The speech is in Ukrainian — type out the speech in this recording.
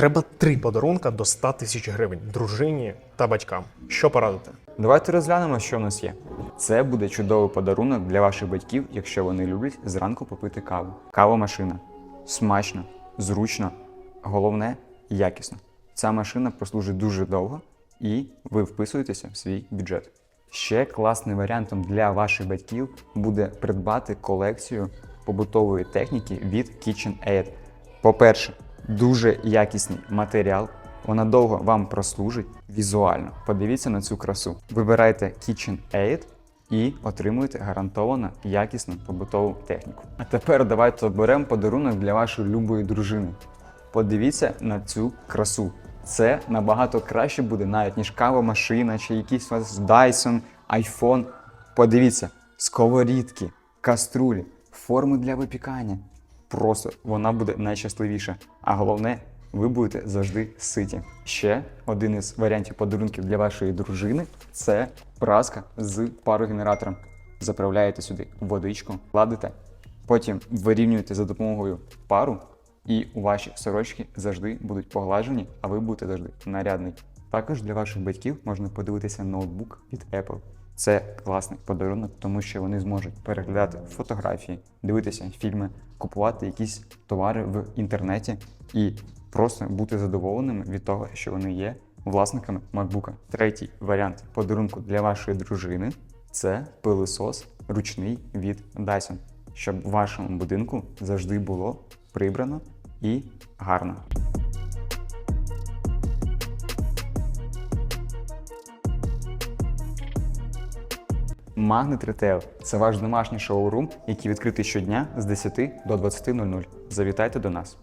Треба три подарунка до 100 тисяч гривень дружині та батькам. Що порадити? Давайте розглянемо, що в нас є. Це буде чудовий подарунок для ваших батьків, якщо вони люблять зранку попити каву. Кава-машина. Смачно, зручно, головне якісно. Ця машина прослужить дуже довго і ви вписуєтеся в свій бюджет. Ще класним варіантом для ваших батьків буде придбати колекцію побутової техніки від KitchenAid. По-перше, дуже якісний матеріал. Вона довго вам прослужить візуально. Подивіться на цю красу. Вибирайте KitchenAid і отримуєте гарантовано якісну побутову техніку. А тепер давайте оберемо подарунок для вашої любої дружини. Подивіться на цю красу. Це набагато краще буде, навіть ніж кава-машина чи якийсь у вас Dyson, iPhone. Подивіться, сковорідки, каструлі, форми для випікання. Просто вона буде найщасливіша. А головне, ви будете завжди ситі. Ще один із варіантів подарунків для вашої дружини це праска з парогенератором. Заправляєте сюди водичку, кладете, потім вирівнюєте за допомогою пару, і ваші сорочки завжди будуть поглажені, а ви будете завжди нарядний. Також для ваших батьків можна подивитися ноутбук від Apple. Це класний подарунок, тому що вони зможуть переглядати фотографії, дивитися фільми, купувати якісь товари в інтернеті і просто бути задоволеними від того, що вони є власниками MacBook. Третій варіант подарунку для вашої дружини це пилисос ручний від Dyson, щоб в вашому будинку завжди було прибрано і гарно. Магнит Retail – це ваш домашній шоурум, який відкритий щодня з 10 до 20.00. Завітайте до нас.